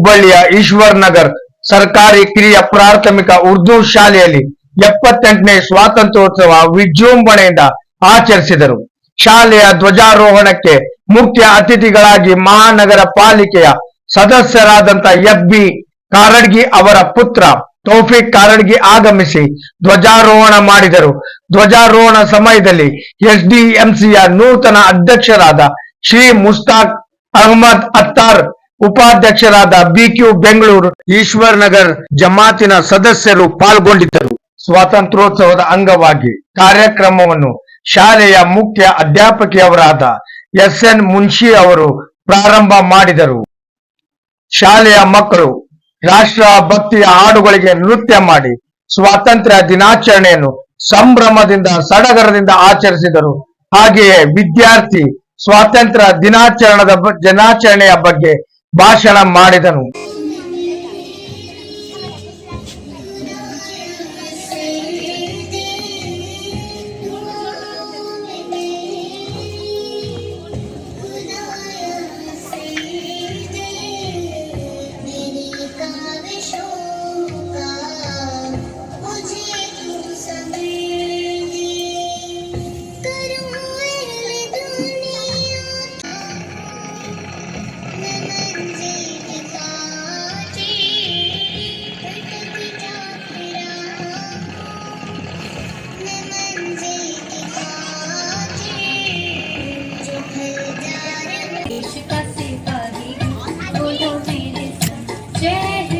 ಹುಬ್ಬಳ್ಳಿಯ ಈಶ್ವರ್ ನಗರ್ ಸರ್ಕಾರಿ ಕಿರಿಯ ಪ್ರಾಥಮಿಕ ಉರ್ದು ಶಾಲೆಯಲ್ಲಿ ಎಪ್ಪತ್ತೆಂಟನೇ ಸ್ವಾತಂತ್ರ್ಯೋತ್ಸವ ವಿಜೃಂಭಣೆಯಿಂದ ಆಚರಿಸಿದರು. ಶಾಲೆಯ ಧ್ವಜಾರೋಹಣಕ್ಕೆ ಮುಖ್ಯ ಅತಿಥಿಗಳಾಗಿ ಮಹಾನಗರ ಪಾಲಿಕೆಯ ಸದಸ್ಯರಾದಂತ ಎಫ್ ಬಿ ಕಾರಡ್ಗಿ ಅವರ ಪುತ್ರ ತೌಫಿಕ್ ಕಾರಡ್ಗಿ ಆಗಮಿಸಿ ಧ್ವಜಾರೋಹಣ ಮಾಡಿದರು. ಧ್ವಜಾರೋಹಣ ಸಮಯದಲ್ಲಿ ಎಸ್ಡಿಎಂಸಿಯ ನೂತನ ಅಧ್ಯಕ್ಷರಾದ ಶ್ರೀ ಮುಸ್ತಾಕ್ ಅಹಮದ್ ಅತ್ತಾರ್ ಉಪಾಧ್ಯಕ್ಷರಾದ ಬಿಕ್ಯೂ ಬೆಂಗಳೂರು ಈಶ್ವರ್ ನಗರ್ ಜಮಾತಿನ ಸದಸ್ಯರು ಪಾಲ್ಗೊಂಡಿದ್ದರು. ಸ್ವಾತಂತ್ರ್ಯೋತ್ಸವದ ಅಂಗವಾಗಿ ಕಾರ್ಯಕ್ರಮವನ್ನು ಶಾಲೆಯ ಮುಖ್ಯ ಅಧ್ಯಾಪಕಿಯವರಾದ ಎಸ್ ಎನ್ ಮುನ್ಶಿ ಅವರು ಪ್ರಾರಂಭ ಮಾಡಿದರು. ಶಾಲೆಯ ಮಕ್ಕಳು ರಾಷ್ಟ್ರ ಭಕ್ತಿಯ ಹಾಡುಗಳಿಗೆ ನೃತ್ಯ ಮಾಡಿ ಸ್ವಾತಂತ್ರ್ಯ ದಿನಾಚರಣೆಯನ್ನು ಸಂಭ್ರಮದಿಂದ, ಸಡಗರದಿಂದ ಆಚರಿಸಿದರು. ಹಾಗೆಯೇ ವಿದ್ಯಾರ್ಥಿ ಸ್ವಾತಂತ್ರ್ಯ ದಿನಾಚರಣದ ದಿನಾಚರಣೆಯ ಬಗ್ಗೆ ಭಾಷಣ ಮಾಡಿದನು. yeah.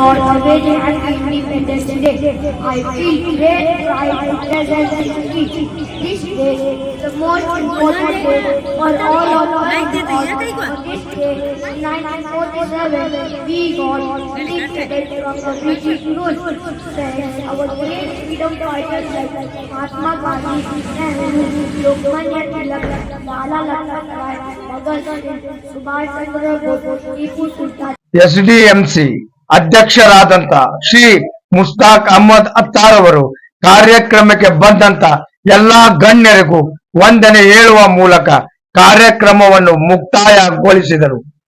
Lord Vision and Independence Day. I feel great pride and dignity. This day is the most important day for all of us on this day, in 1947, we got liberated from the British rule. Thanks our great freedom fighters like Mahatma Gandhi, Nehru, Lokmanya Tilak, Lala Lajpat Rai, Bhagat Singh, Subhash Chandra Bose, Tipu Sultan. SDMC ಅಧ್ಯಕ್ಷರಾದಂತ Shri Mushtaq Ahmed Attar ಅವರು ಕಾರ್ಯಕ್ರಮಕ್ಕೆ ಬಂದಂತ ಎಲ್ಲಾ ಗಣ್ಯರಿಗೂ ವಂದನೆ ಹೇಳುವ ಮೂಲಕ ಕಾರ್ಯಕ್ರಮವನ್ನು ಮುಕ್ತಾಯಗೊಳಿಸಿದರು.